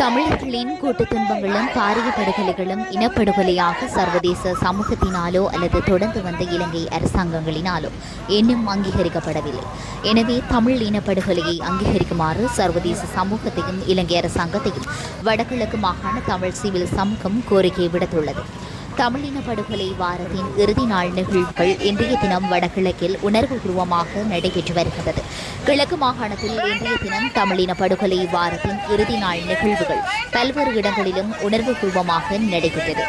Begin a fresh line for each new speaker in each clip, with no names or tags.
தமிழர்களின் கூட்டு துன்பங்களும் பாரிய படுகொலைகளும் இனப்படுகொலையாக சர்வதேச சமூகத்தினாலோ அல்லது தொடர்ந்து வந்த இலங்கை அரசாங்கங்களினாலோ இன்னும் அங்கீகரிக்கப்படவில்லை. எனவே தமிழ் இனப்படுகொலையை அங்கீகரிக்குமாறு சர்வதேச சமூகத்தையும் இலங்கை அரசாங்கத்தையும் வடகிழக்கு மாகாண தமிழ் சிவில் சமூகம் கோரிக்கை விடுத்துள்ளது. தமிழின படுகொலை வாரத்தின் இறுதி நாள் நிகழ்வுகள் இன்றைய தினம் வடகிழக்கில் உணர்வுபூர்வமாக நடைபெற்று வருகிறது. கிழக்கு மாகாணத்தில் இன்றைய தினம் தமிழின படுகொலை வாரத்தின் இறுதி நாள் நிகழ்வுகள் பல்வேறு இடங்களிலும் உணர்வுபூர்வமாக நடைபெற்றது.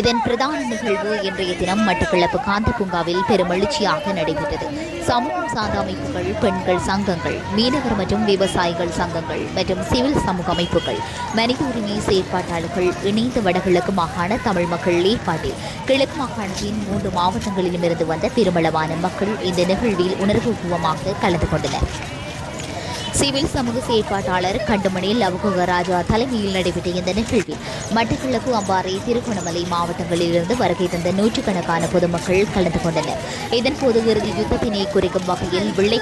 இதன் பிரதான நிகழ்வு இன்றைய தினம் மட்டக்களப்பு காந்த பூங்காவில் பெருமளிச்சியாக நடைபெற்றது. சமூகம் சார்ந்த அமைப்புகள் பெண்கள் சங்கங்கள் மீனவர் மற்றும் விவசாயிகள் சங்கங்கள் மற்றும் சிவில் சமூக அமைப்புகள் மனித உரிமை செயற்பாட்டாளர்கள் இணைந்த வடகிழக்கு மாகாண தமிழ் மக்கள் ஏற்பாட்டில் கிழக்கு மாகாணத்தின் மூன்று மாவட்டங்களிலும் இருந்து வந்த பெருமளவான மக்கள் இந்த நிகழ்வில் உணர்வுபூர்வமாக கலந்து கொண்டனர். சிவில் சமூக செயற்பாட்டாளர் கண்டுமணி லவகுகராஜா தலைமையில் நடைபெற்ற இந்த நிகழ்வில் மட்டக்களப்பு அம்பாறை திருகோணமலை மாவட்டங்களிலிருந்து வருகை தந்த நூற்றுக்கணக்கான பொதுமக்கள் கலந்து கொண்டனர். இதன்போது இறுதி யுத்தத்தினை குறிக்கும் வகையில் வெள்ளை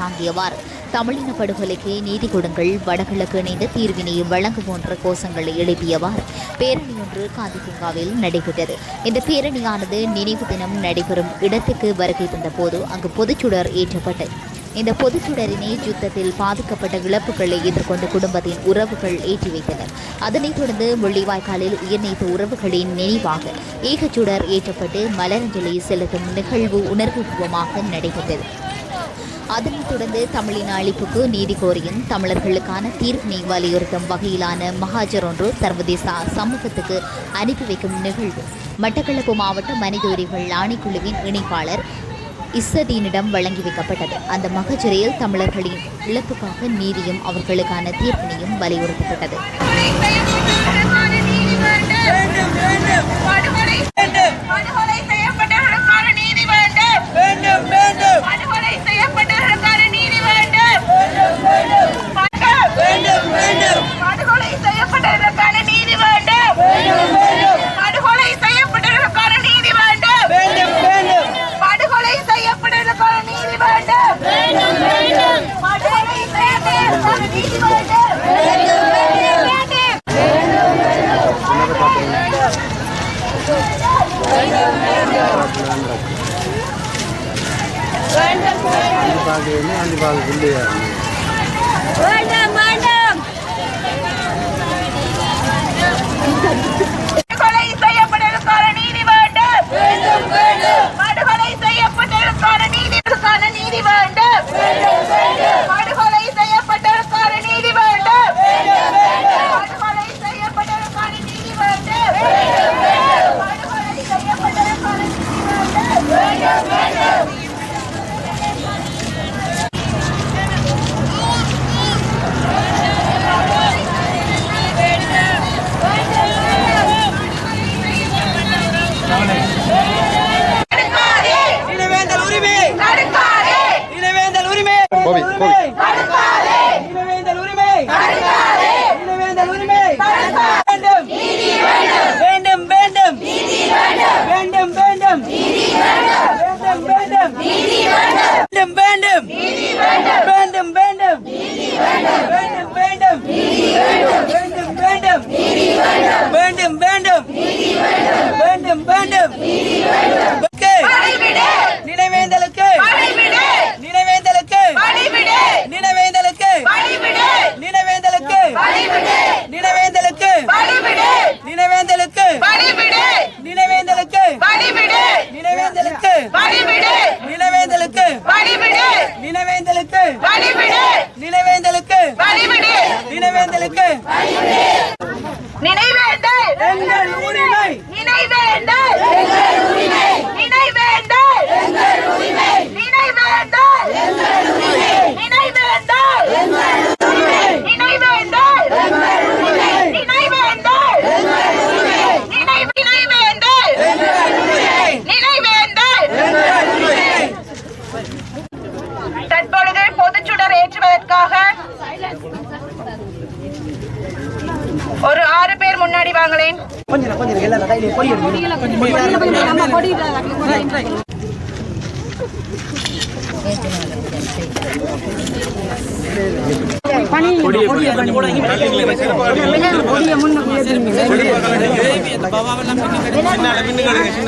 தாங்கியவாறு தமிழின படுகொலைக்கு நீதி கொடுங்கள் வடகிழக்கு இணைந்த தீர்வினை வழங்கு போன்ற கோஷங்களை எழுப்பியவாறு பேரணி ஒன்று காந்தி பூங்காவில் நடைபெற்றது. இந்த பேரணியானது நினைவு தினம் நடைபெறும் இடத்துக்கு வருகை தந்த போது அங்கு பொதுச்சுடர் ஏற்றப்பட்டது. இந்த பொதுச்சுடரினை யுத்தத்தில் பாதிக்கப்பட்ட இழப்புகளை எதிர்கொண்ட குடும்பத்தின் உறவுகள் ஏற்றி வைத்தனர் அதனைத் தொடர்ந்து முள்ளிவாய்க்காலில் உயிர்நீத்த உறவுகளின் நினைவாக ஏகச்சுடர் ஏற்றப்பட்டு மலரஞ்சலி செலுத்தும் நிகழ்வு உணர்வுபூர்வமாக நடைபெற்றது. அதனைத் தொடர்ந்து தமிழின அழிப்புக்கு நீதி கோரியும் தமிழர்களுக்கான தீர்ப்பினை வலியுறுத்தும் வகையிலான மகாஜர் ஒன்று சர்வதேச சமூகத்துக்கு அனுப்பி வைக்கும் நிகழ்வு. மட்டக்களப்பு மாவட்ட மனித உரிமைகள் ஆணைக்குழுவின் இணைப்பாளர் இஸ்ஸதீனிடம் வழங்கி வைக்கப்பட்டது. அந்த மகஜரில் தமிழர்களின் இழப்புக்காக நீதியும் அவர்களுக்கான தீர்ப்பினையும் வலியுறுத்தப்பட்டது.
படுகொலை செய்யப்பட்டவர்களுக்கான நீதி வேண்டும்
வேண்டும்.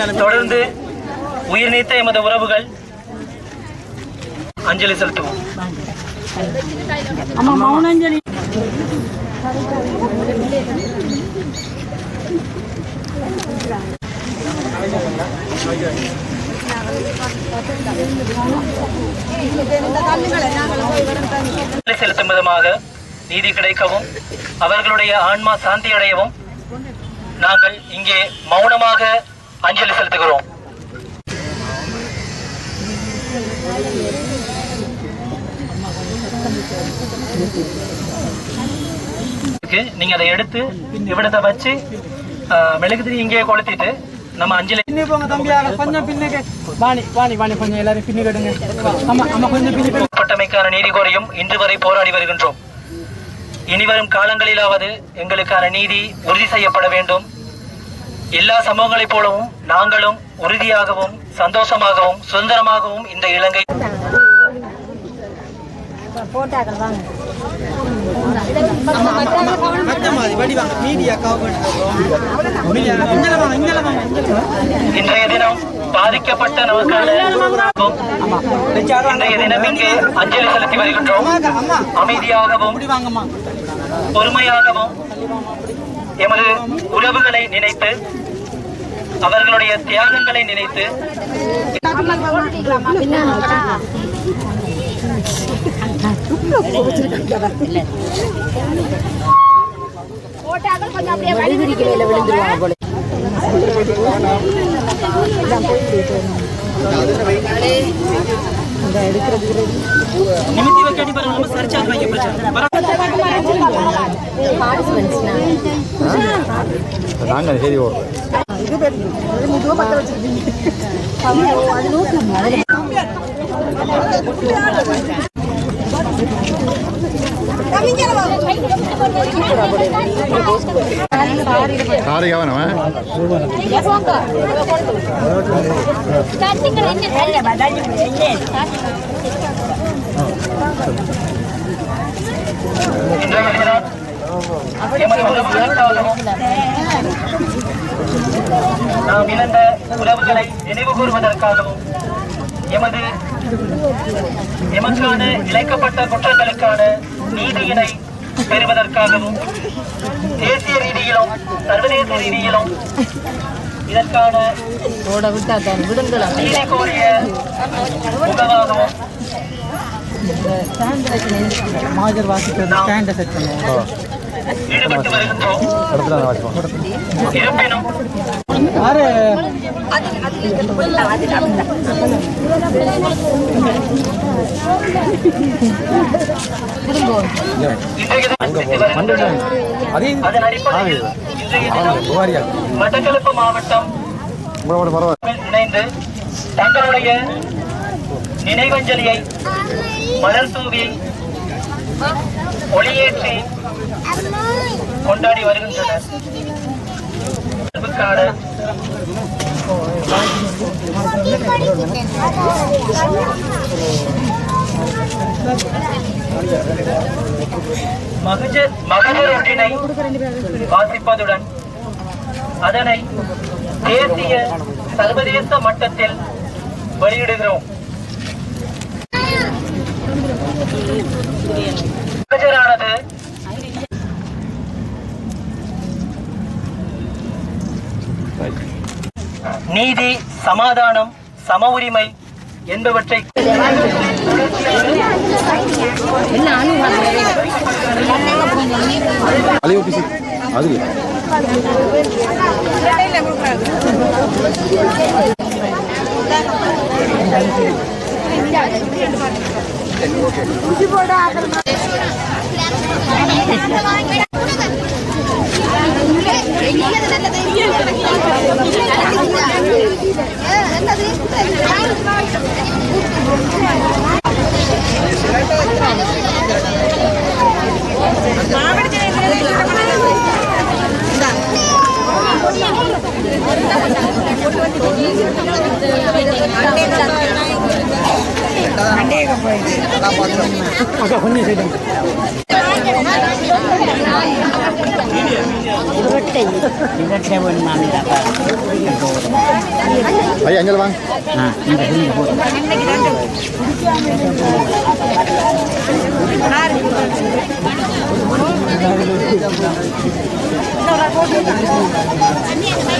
தொடர்ந்து உயிர் நீத்த எமது உறவுகள். அஞ்சலி செலுத்துவோம். அஞ்சலி செலுத்தும் விதமாக நீதி கிடைக்கவும் அவர்களுடைய ஆன்மா சாந்தி அடையவும் நாங்கள் இங்கே மௌனமாக அஞ்சலி செலுத்துகிறோம். நீங்க அதை எடுத்து இவ்விடத்தை வச்சு மெழுகுதிரி இங்கே கொளுத்திட்டு நம்ம அஞ்சலி
பின்னே போங்க தம்பியாக கொஞ்சம் பின்னுக்கு வாணி வாணி வாணி கொஞ்சம் எல்லாரும் பின்னி கட்டுங்க ஆமா ஆமா கொஞ்சம் பின்னி கட்டு
பட்டமைக்கான நீதி கோரியும் இன்று வரை போராடி வருகின்றோம். இனிவரும் காலங்களிலாவது எங்களுக்கான நீதி உறுதி செய்யப்பட வேண்டும். எல்லா சமூகங்களைப் போலவும் நாங்களும் உறுதியாகவும் சந்தோஷமாகவும் சுதந்திரமாகவும் இந்த இலங்கை
வடிவாங்க
இன்றைய தினம் பாதிக்கப்பட்ட நமக்கான இன்றைய தினம் இங்கே அஞ்சலி செலுத்தி வருகின்றோம். அமைதியாகவும் பொறுமையாகவும் எமது உறவுகளை நினைத்து அவர்களுடைய தியாகங்களை நினைத்து நிமித்தி வைக்காட்டி பாருங்க நம்ம சரிச்சா வைக்க பிரச்சனை
நாங்கள் சரி ஓடுறோம் சாரி கவனமா
இன்றைய தினம் எமது உறவுகளுக்காகவும் நாம் இழந்த உறவுகளை நினைவு கூறுவதற்காகவும் எமது எமக்கான இழைக்கப்பட்ட குற்றங்களுக்கான நீதியினை பெறுவதற்காகவும் தேசிய ரீதியிலும் சர்வதேச ரீதியிலும் இதற்கான நீதி கோரிய முகமாகவும்
மாஜர் வாசிக்கிறது ஸ்டாண்டை செட் பண்ணுவோம்
ஈடுபட்டு வருகின்றோம் இருப்பினும் அதன் அடிப்படையில் மட்டக்களப்பு மாவட்டம் இணைந்து தங்களுடைய நினைவஞ்சலியை மலர் தூவி ஒளியேற்றி கொண்டாடி வருகின்றனர். மகஜர் மகஜர் ஒன்றினை வாசிப்பதுடன் அதனை தேசிய சர்வதேச மட்டத்தில் வெளியிடுகிறோம். மகஜரானது நீதி சமாதானம் சம உரிமை என்பவற்றை
நல்லது ஆஃபீஸ் அது
கொஞ்சம் சைடு
ஐயா எங்கே வாங்க.
கொஞ்சம்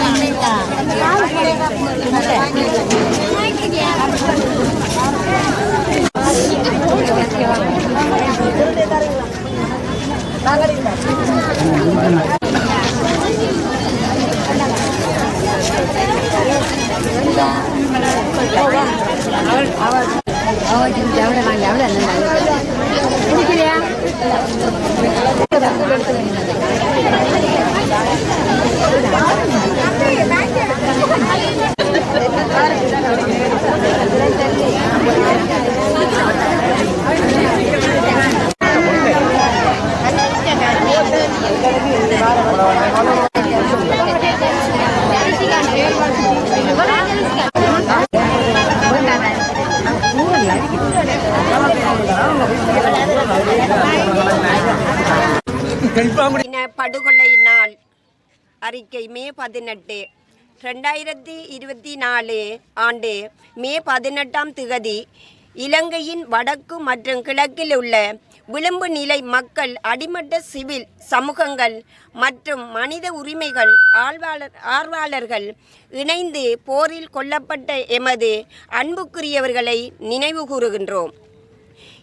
பின்னுக்கு
படுகொலை நாள். அறிக்கை மே பதினெட்டு. ரெண்டாயிரத்தி இருபத்தி நாலு ஆண்டு மே பதினெட்டாம் திகதி இலங்கையின் வடக்கு மற்றும் கிழக்கில் உள்ள விளிம்பு நிலை மக்கள் அடிமட்ட சிவில் சமூகங்கள் மற்றும் மனித உரிமைகள் ஆழ்வாளர் ஆர்வலர்கள் இணைந்து போரில் கொல்லப்பட்ட எமது அன்புக்குரியவர்களை நினைவு கூறுகின்றோம்.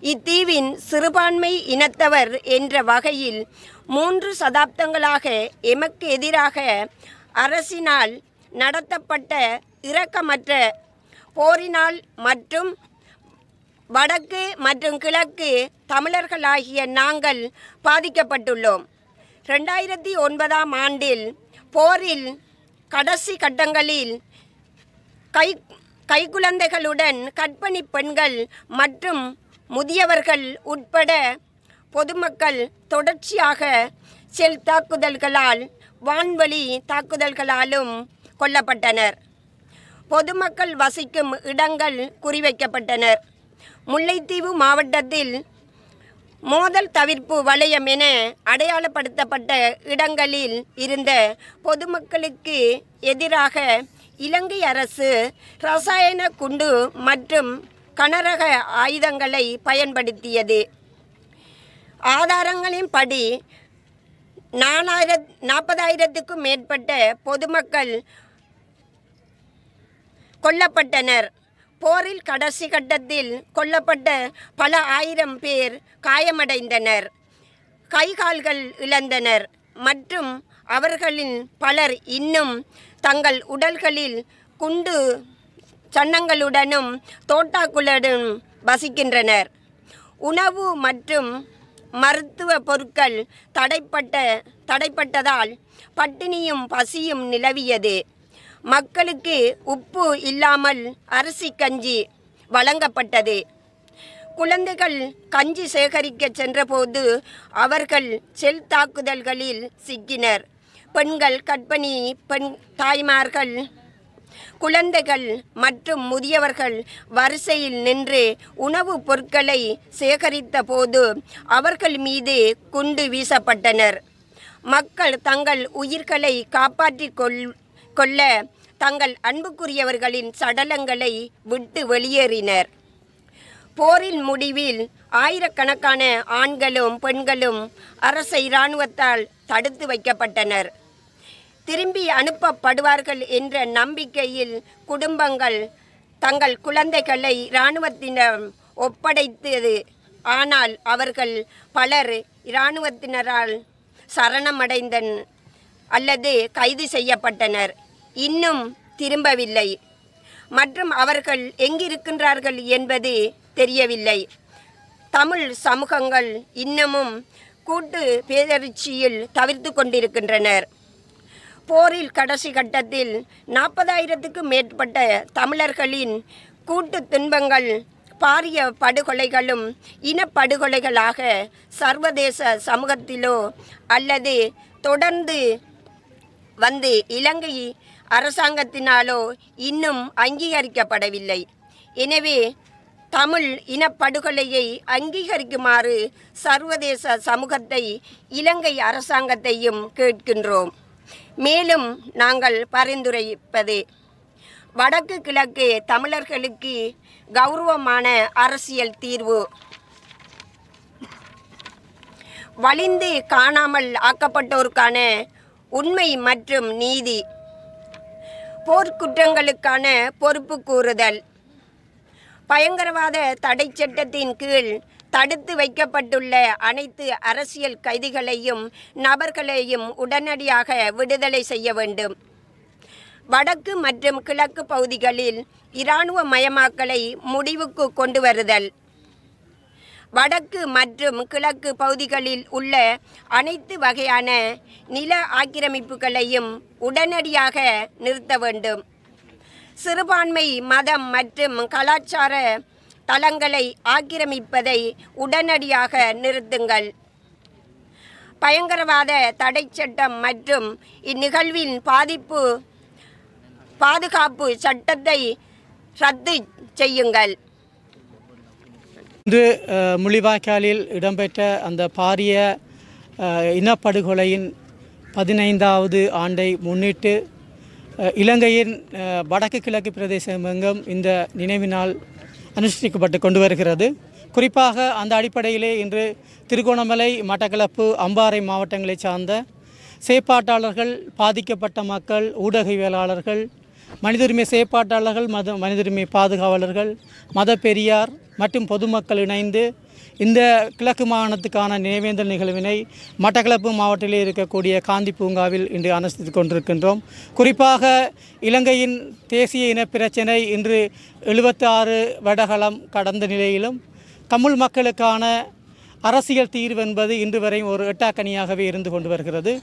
இத்தீவின் சிறுபான்மை இனத்தவர் என்ற வகையில் மூன்று சதாப்தங்களாக எமக்கு எதிராக அரசினால் நடத்தப்பட்ட இரக்கமற்ற போரினால் மற்றும் வடக்கு மற்றும் கிழக்கு தமிழர்களாகிய நாங்கள் பாதிக்கப்பட்டுள்ளோம். ரெண்டாயிரத்தி ஒன்பதாம் ஆண்டில் போரில் கடைசி கட்டங்களில் கை கைக்குழந்தைகளுடன் கர்ப்பிணி பெண்கள் மற்றும் முதியவர்கள் உட்பட பொதுமக்கள் தொடர்ச்சியாக செல் தாக்குதல்களால் வான்வழி தாக்குதல்களாலும் கொல்லப்பட்டனர். பொதுமக்கள் வசிக்கும் இடங்கள் குறிவைக்கப்பட்டனர். முல்லைத்தீவு மாவட்டத்தில் மோதல் தவிர்ப்பு வலயம் என அடையாளப்படுத்தப்பட்ட இடங்களில் இருந்த பொதுமக்களுக்கு எதிராக இலங்கை அரசு ரசாயன குண்டு மற்றும் கனரக ஆயுதங்களை பயன்படுத்தியது. ஆதாரங்களின் படி நாலாயிர நாற்பதாயிரத்துக்கும் மேற்பட்ட பொதுமக்கள் கொல்லப்பட்டனர். போரில் கடைசி கட்டத்தில் கொல்லப்பட்ட பல ஆயிரம் பேர் காயமடைந்தனர். கைகால்கள் இழந்தனர். மற்றும் அவர்களில் பலர் இன்னும் தங்கள் உடல்களில் குண்டு சன்னங்களுடனும் தோட்டாக்களுடனும் வசிக்கின்றனர். உணவு மற்றும் மருத்துவ பொருட்கள் தடைப்பட்ட தடைப்பட்டதால் பட்டினியும் பசியும் நிலவியது. மக்களுக்கு உப்பு இல்லாமல் அரிசி கஞ்சி வழங்கப்பட்டது. குழந்தைகள் கஞ்சி சேகரிக்க சென்றபோது அவர்கள் செல் தாக்குதல்களில் சிக்கினர். பெண்கள் கர்ப்பிணி பெண் தாய்மார்கள் குழந்தைகள் மற்றும் முதியவர்கள் வரிசையில் நின்று உணவுப் பொருட்களை சேகரித்த போது அவர்கள் மீது குண்டு வீசப்பட்டனர். மக்கள் தங்கள் உயிர்களை காப்பாற்றிக் கொள் கொள்ள தங்கள் அன்புக்குரியவர்களின் சடலங்களை விட்டு வெளியேறினர். போரின் முடிவில் ஆயிரக்கணக்கான ஆண்களும் பெண்களும் அரசை இராணுவத்தால் தடுத்து வைக்கப்பட்டனர். திரும்பி அனுப்பப்படுவார்கள் என்ற நம்பிக்கையில் குடும்பங்கள் தங்கள் குழந்தைகளை இராணுவத்தினர் ஒப்படைத்தது. ஆனால் அவர்கள் பலர் இராணுவத்தினரால் சரணமடைந்தன் அல்லது கைது செய்யப்பட்டனர். இன்னும் திரும்பவில்லை. மற்றும் அவர்கள் எங்கிருக்கின்றார்கள் என்பது தெரியவில்லை. தமிழ் சமூகங்கள் இன்னமும் கூட்டு பேரட்சியில் தவிர்த்து கொண்டிருக்கின்றனர். போரில் கடைசி கட்டத்தில் நாற்பதாயிரத்துக்கும் மேற்பட்ட தமிழர்களின் கூட்டு துன்பங்கள் பாரிய படுகொலைகளும் இனப்படுகொலைகளாக சர்வதேச சமூகத்திலோ அல்லது தொடர்ந்து வந்து இலங்கை அரசாங்கத்தினாலோ இன்னும் அங்கீகரிக்கப்படவில்லை. எனவே தமிழ் இனப்படுகொலையை அங்கீகரிக்குமாறு சர்வதேச சமூகத்தை இலங்கை அரசாங்கத்தையும் கேட்கின்றோம். மேலும் நாங்கள் பரிந்துரைப்பது வடக்கு கிழக்கு தமிழர்களுக்கு கௌரவமான அரசியல் தீர்வு. வலிந்து காணாமல் ஆக்கப்பட்டோருக்கான உண்மை மற்றும் நீதி. போர்க்குற்றங்களுக்கான பொறுப்பு கூறுதல். பயங்கரவாத தடை சட்டத்தின் கீழ் தடுத்து வைக்கப்பட்டுள்ள அனைத்து அரசியல் கைதிகளையும் நபர்களையும் உடனடியாக விடுதலை செய்ய வேண்டும். வடக்கு மற்றும் கிழக்கு பகுதிகளில் இராணுவ மயமாக்கலை முடிவுக்கு கொண்டு வருதல் வடக்கு மற்றும் கிழக்கு பகுதிகளில் உள்ள அனைத்து வகையான நில ஆக்கிரமிப்புகளையும் உடனடியாக நிறுத்த வேண்டும். சிறுபான்மை மதம் மற்றும் கலாச்சார தளங்களை ஆக்கிரமிப்பதை உடனடியாக நிறுத்துங்கள். பயங்கரவாத தடை சட்டம் மற்றும் இந்நிகழ்வின் பாதிப்பு பாதுகாப்பு சட்டத்தை ரத்து செய்யுங்கள்.
இன்று அஹ், முள்ளிவாய்க்காலில் இடம்பெற்ற அந்த பாரிய இனப்படுகொலையின் பதினைந்தாவது ஆண்டை முன்னிட்டு இலங்கையின் வடக்கு கிழக்கு பிரதேசம் எங்கும் இந்த நினைவினால் அனுஷ்டிக்கப்பட்டு கொண்டு வருகிறது. குறிப்பாக அந்த அடிப்படையிலே இன்று திருகோணமலை மட்டக்களப்பு அம்பாறை மாவட்டங்களைச் சார்ந்த செயற்பாட்டாளர்கள் பாதிக்கப்பட்ட மக்கள் ஊடகவியலாளர்கள் மனிதுரிமை செயற்பாட்டாளர்கள் மத மனிதுரிமை பாதுகாவலர்கள் மத பெரியார் மற்றும் பொதுமக்கள் இணைந்து இந்த கிழக்கு மாகாணத்துக்கான நினைவேந்தல் நிகழ்வினை மட்டக்களப்பு மாவட்டத்தில் இருக்கக்கூடிய காந்தி பூங்காவில் இன்று அனுஷ்டித்து கொண்டிருக்கின்றோம். குறிப்பாக இலங்கையின் தேசிய இன பிரச்சினை இன்று எழுபத்தி ஆறு வடகளம் கடந்த நிலையிலும் தமிழ் மக்களுக்கான அரசியல் தீர்வு என்பது இன்று வரை ஒரு எட்டாக்கனியாகவே இருந்து கொண்டு வருகிறது.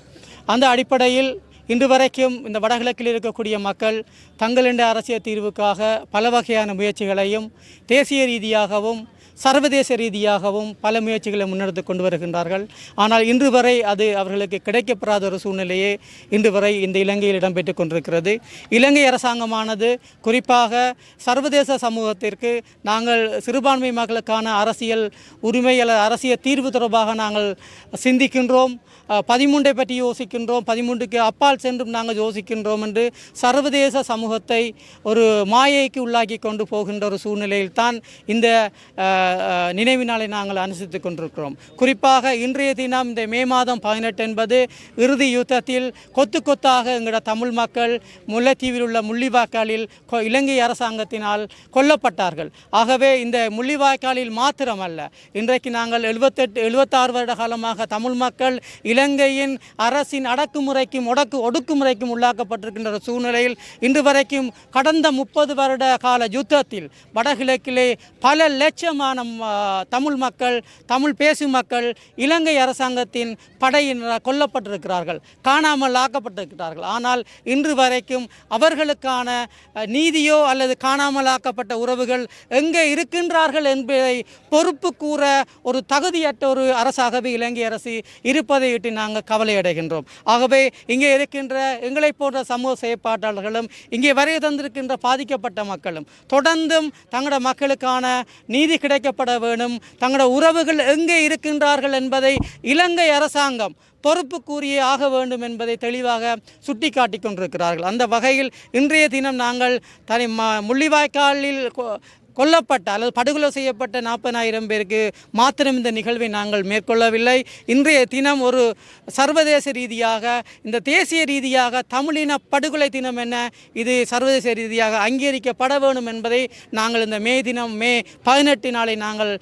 அந்த அடிப்படையில் இன்று வரைக்கும் இந்த வடகிழக்கில் இருக்கக்கூடிய மக்கள் தங்களின் அரசியல் தீர்வுக்காக பல வகையான முயற்சிகளையும் தேசிய ரீதியாகவும் சர்வதேச ரீதியாகவும் பல முயற்சிகளை முன்னெடுத்து கொண்டு வருகின்றார்கள். ஆனால் இன்று வரை அது அவர்களுக்கு கிடைக்கப்பெறாத ஒரு சூழ்நிலையே இன்று வரை இந்த இலங்கையில் இடம்பெற்று கொண்டிருக்கிறது. இலங்கை அரசாங்கமானது குறிப்பாக சர்வதேச சமூகத்திற்கு நாங்கள் சிறுபான்மை மக்களுக்கான அரசியல் உரிமை அல்லது அரசியல் தீர்வு தொடர்பாக நாங்கள் சிந்திக்கின்றோம். பதிமூன்றை பற்றி யோசிக்கின்றோம். பதிமூன்றுக்கு அப்பால் சென்றும் நாங்கள் யோசிக்கின்றோம் என்று சர்வதேச சமூகத்தை ஒரு மாயைக்கு உள்ளாக்கி கொண்டு போகின்ற ஒரு சூழ்நிலையில் தான் இந்த நினைவினாலே நினைவு நாளை நாங்கள் அனுசரித்து கொண்டிருக்கிறோம். குறிப்பாக இன்றைய தினம் இந்த மே மாதம் பதினெட்டு என்பது இறுதி யுத்தத்தில் கொத்து கொத்தாக எங்களோட தமிழ் மக்கள் முல்லைத்தீவில் உள்ள முள்ளிவாய்க்காலில் கொ- இலங்கை அரசாங்கத்தினால் கொல்லப்பட்டார்கள். ஆகவே இந்த முள்ளிவாய்க்காலில் மாத்திரமல்ல இன்றைக்கு நாங்கள் எழுபத்தெட்டு எழுபத்தாறு வருட காலமாக தமிழ் மக்கள் இலங்கையின் அரசின் அடக்குமுறைக்கும் ஒடக்கு ஒடுக்குமுறைக்கும் உள்ளாக்கப்பட்டிருக்கின்ற ஒரு சூழ்நிலையில் இன்று வரைக்கும் கடந்த முப்பது வருட கால யுத்தத்தில் வடகிழக்கிலே பல லட்சமான நம் தமிழ் மக்கள் தமிழ் பேசும் மக்கள் இலங்கை அரசாங்கத்தின் படையினராக கொல்லப்பட்டிருக்கிறார்கள் காணாமல் ஆக்கப்பட்டிருக்கிறார்கள். ஆனால் இன்று வரைக்கும் அவர்களுக்கான நீதியோ அல்லது காணாமல் ஆக்கப்பட்ட உறவுகள் எங்கே இருக்கின்றார்கள் என்பதை பொறுப்பு கூற ஒரு தகுதியற்ற ஒரு அரசாகவே இலங்கை அரசு இருப்பதை இட்டு நாங்கள் கவலையடைகின்றோம் ஆகவே இங்கே இருக்கின்ற எங்களை போன்ற சமூக செயற்பாட்டாளர்களும் இங்கே வரைய தந்திருக்கின்ற பாதிக்கப்பட்ட மக்களும் தொடர்ந்தும் தங்களோட மக்களுக்கான நீதி கிடைக்கப்பட வேணும். தங்களோட உறவுகள் எங்கே இருக்கின்றார்கள் என்பதை இலங்கை அரசாங்கம் பொறுப்பு கூறியே ஆக வேண்டும் என்பதை தெளிவாக சுட்டிக்காட்டிக் கொண்டிருக்கிறார்கள். அந்த வகையில் இன்றைய தினம் நாங்கள் தனி ம முள்ளிவாய்க்காலில் கொல்லப்பட்ட அல்லது படுகொலை செய்யப்பட்ட நாற்பதாயிரம் பேருக்கு மாத்திரம் இந்த நிகழ்வை நாங்கள் மேற்கொள்ளவில்லை. இன்றைய தினம் ஒரு சர்வதேச ரீதியாக இந்த தேசிய ரீதியாக தமிழின படுகொலை தினம் என இது சர்வதேச ரீதியாக அங்கீகரிக்கப்பட வேண்டும் என்பதை நாங்கள் இந்த மே தினம் மே பதினெட்டு நாளை நாங்கள்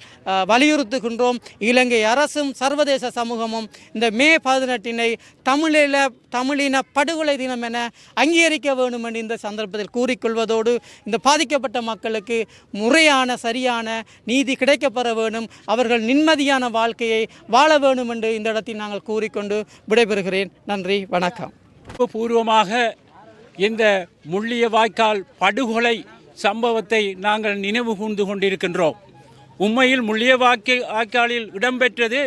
வலியுறுத்துகின்றோம். இலங்கை அரசும் சர்வதேச சமூகமும் இந்த மே பதினெட்டினை தமிழில தமிழின படுகொலை தினம் என அங்கீகரிக்க வேண்டும் என்று இந்த சந்தர்ப்பத்தில் கூறிக்கொள்வதோடு இந்த பாதிக்கப்பட்ட மக்களுக்கு முறையான சரியான நீதி கிடைக்கப்பெற வேணும். அவர்கள் நிம்மதியான வாழ்க்கையை வாழ வேண்டும் என்று இந்த இடத்தில் நாங்கள் கூறிக்கொண்டு விடைபெறுகிறேன். நன்றி வணக்கம்.
பூர்வமாக இந்த முள்ளிய வாய்க்கால் படுகொலை சம்பவத்தை நாங்கள் நினைவு கூர்ந்து கொண்டிருக்கின்றோம். உண்மையில் முள்ளியவாக்கி வாய்க்காலில் இடம்பெற்றது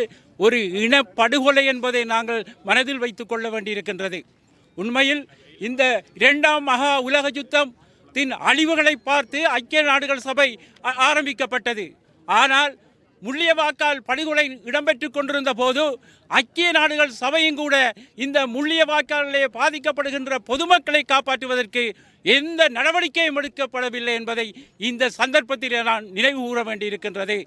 ஒரு இன படுகொலை என்பதை நாங்கள் மனதில் வைத்துக் கொள்ள வேண்டியிருக்கின்றது. உண்மையில் இந்த இரண்டாம் மகா உலக தின் அழிவுகளை பார்த்து ஐக்கிய நாடுகள் சபை ஆரம்பிக்கப்பட்டது. ஆனால் முள்ளியவாக்கால் படுகொலை இடம்பெற்று கொண்டிருந்த போது ஐக்கிய நாடுகள் சபையும் கூட இந்த முள்ளியவாக்காலிலே பாதிக்கப்படுகின்ற பொதுமக்களை காப்பாற்றுவதற்கு எந்த நடவடிக்கையும் எடுக்கப்படவில்லை என்பதை இந்த சந்தர்ப்பத்தில் நான் நினைவு கூற வேண்டியிருக்கின்றது.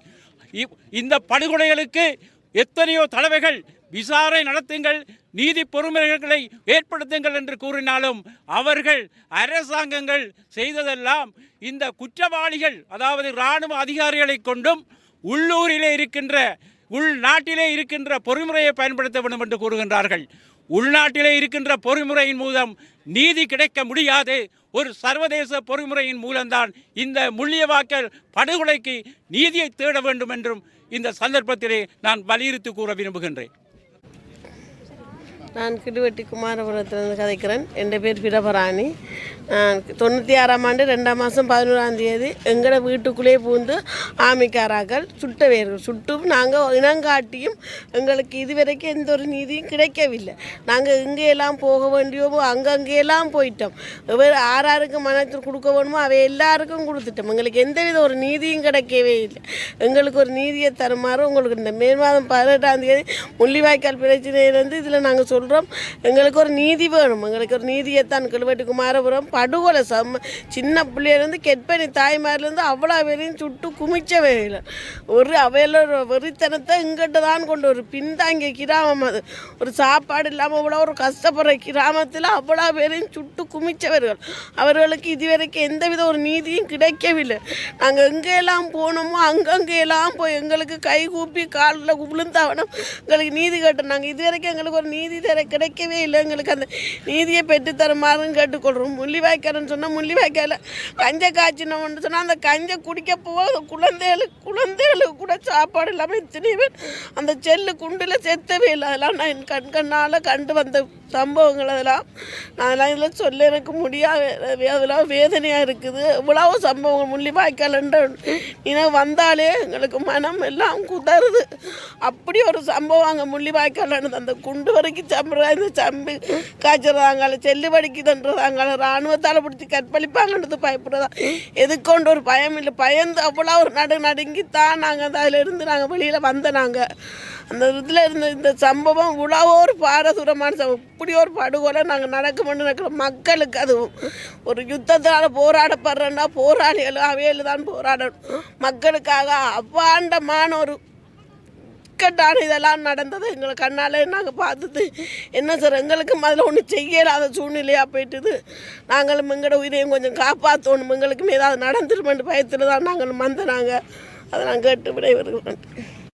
இந்த படுகொலைகளுக்கு எத்தனையோ தடவைகள் விசாரணை நடத்துங்கள் நீதி பொறுமைகளை ஏற்படுத்துங்கள் என்று கூறினாலும் அவர்கள் அரசாங்கங்கள் செய்ததெல்லாம் இந்த குற்றவாளிகள் அதாவது இராணுவ அதிகாரிகளை கொண்டும் உள்ளூரிலே இருக்கின்ற உள்நாட்டிலே இருக்கின்ற பொறிமுறையை பயன்படுத்த வேண்டும் என்று கூறுகின்றார்கள். உள்நாட்டிலே இருக்கின்ற பொறிமுறையின் மூலம் நீதி கிடைக்க முடியாது. ஒரு சர்வதேச பொறிமுறையின் மூலம்தான் இந்த முள்ளியவாக்கல் படுகொலைக்கு நீதியை தேட வேண்டும் என்றும் இந்த சந்தர்ப்பத்திலே நான் வலியுறுத்தி கூற விரும்புகின்றேன்.
நான் கிடுவெட்டி குமாரபுரத்திலிருந்து கதைக்கிறேன். என் பேர் பிரபராணி தொண்ணூற்றி ஆறாம் ஆண்டு ரெண்டாம் மாதம் பதினோராம் தேதி எங்களோட வீட்டுக்குள்ளே பூந்து ஆமிக்காராக்கள் சுட்ட வேர்கள் சுட்டும் நாங்கள் இனங்காட்டியும் எங்களுக்கு இதுவரைக்கும் எந்த ஒரு நீதியும் கிடைக்கவில்லை. நாங்கள் எங்கேயெல்லாம் போக வேண்டியோமோ அங்கங்கேயெல்லாம் போயிட்டோம். இவர் ஆறாருக்கு மனத்தில் கொடுக்க வேணுமோ அவை எல்லாருக்கும் கொடுத்துட்டோம். எங்களுக்கு எந்தவித ஒரு நீதியும் கிடைக்கவே இல்லை. எங்களுக்கு ஒரு நீதியை தருமாறு உங்களுக்கு இந்த மே மாதம் பதினெட்டாம் தேதி முள்ளிவாய்க்கால் பிரச்சனையிலேருந்து இதில் நாங்கள் சொல்கிறோம் எங்களுக்கு ஒரு நீதி வேணும். எங்களுக்கு ஒரு நீதியை தான் கிழவெட்டு குமாரபுரம் படுகொலை சம்ம சின்ன பிள்ளையிலேருந்து கெட்பனி தாய்மாரிலேருந்து அவ்வளோ பேரையும் சுட்டு குமிச்ச இல்லை ஒரு அவையில் ஒரு வெறித்தனத்தை இங்கிட்ட தான் கொண்டு ஒரு பின்தாங்கிய கிராமம் அது. ஒரு சாப்பாடு இல்லாமல் அவ்வளோ ஒரு கஷ்டப்படுற கிராமத்தில் அவ்வளோ பேரையும் சுட்டு குமிச்சவர்கள். அவர்களுக்கு இதுவரைக்கும் எந்தவித ஒரு நீதியும் கிடைக்கவில்லை. நாங்கள் எங்கெல்லாம் போனோமோ அங்கங்கெல்லாம் போய் எங்களுக்கு கை கூப்பி காலில் விழுந்தாவணும் எங்களுக்கு நீதி கேட்டோம். நாங்கள் இதுவரைக்கும் எங்களுக்கு ஒரு நீதி தர கிடைக்கவே இல்லை. எங்களுக்கு அந்த நீதியை பெற்று கேட்டுக்கொள்கிறோம் முள்ளிவா வாய்க்காரன்னு சொன்னால் முள்ளிவாய்க்கால. கஞ்சை காய்ச்சினோம்னு சொன்னால் அந்த கஞ்சை குடிக்க போக குழந்தைகளுக்கு குழந்தைகளுக்கு கூட சாப்பாடு இல்லாமல் இத்தனை பேர் அந்த செல்லு குண்டில் செத்தவே இல்லை. அதெல்லாம் நான் என் கண் கண்ணால் கண்டு வந்த சம்பவங்கள் அதெல்லாம். நான் அதெல்லாம் இதில் சொல்ல எனக்கு முடியாது. அதெல்லாம் வேதனையாக இருக்குது. இவ்வளவு சம்பவங்கள் முள்ளிவாய்க்காலன்ற நினைவு வந்தாலே எங்களுக்கு மனம் எல்லாம் குதறுது. அப்படி ஒரு சம்பவம் அங்கே முள்ளிவாய்க்கால் நடந்தது. அந்த குண்டு வரைக்கும் சம்புறாங்க இந்த சம்பு காய்ச்சறாங்க ராணுவ இராணுவத்தால் பிடிச்சி கற்பழிப்பாங்கன்றது பயப்படுறதான் எதுக்கொண்டு ஒரு பயம் இல்லை. பயந்து அவ்வளோ ஒரு நடு நடுங்கி தான் நாங்கள் அதில் இருந்து நாங்கள் வெளியில் வந்த நாங்கள் அந்த இதில் இருந்த இந்த சம்பவம் இவ்வளோ ஒரு பாரசுரமான சம்பவம். இப்படி ஒரு படுகொலை நாங்கள் நடக்க மட்டும் நடக்கிற மக்களுக்கு அதுவும் ஒரு யுத்தத்தால் போராடப்படுறேன்னா போராளிகள் அவையில் தான் போராடணும். மக்களுக்காக அவ்வாண்டமான ஒரு இக்கட்டான இதெல்லாம் நடந்தது. எங்களை கண்ணாலே நாங்கள் பார்த்தது. என்ன சார் எங்களுக்கு முதல்ல ஒன்றும் செய்யலாத சூழ்நிலையாக போயிட்டுது. நாங்களும் எங்களோட உயிரையும் கொஞ்சம் காப்பாற்றணும் எங்களுக்கும் ஏதாவது நடந்துருமென்று பயத்தில் தான் நாங்கள் வந்தனாங்க. அதை நான் கேட்டு விடைபெறுகிறேன்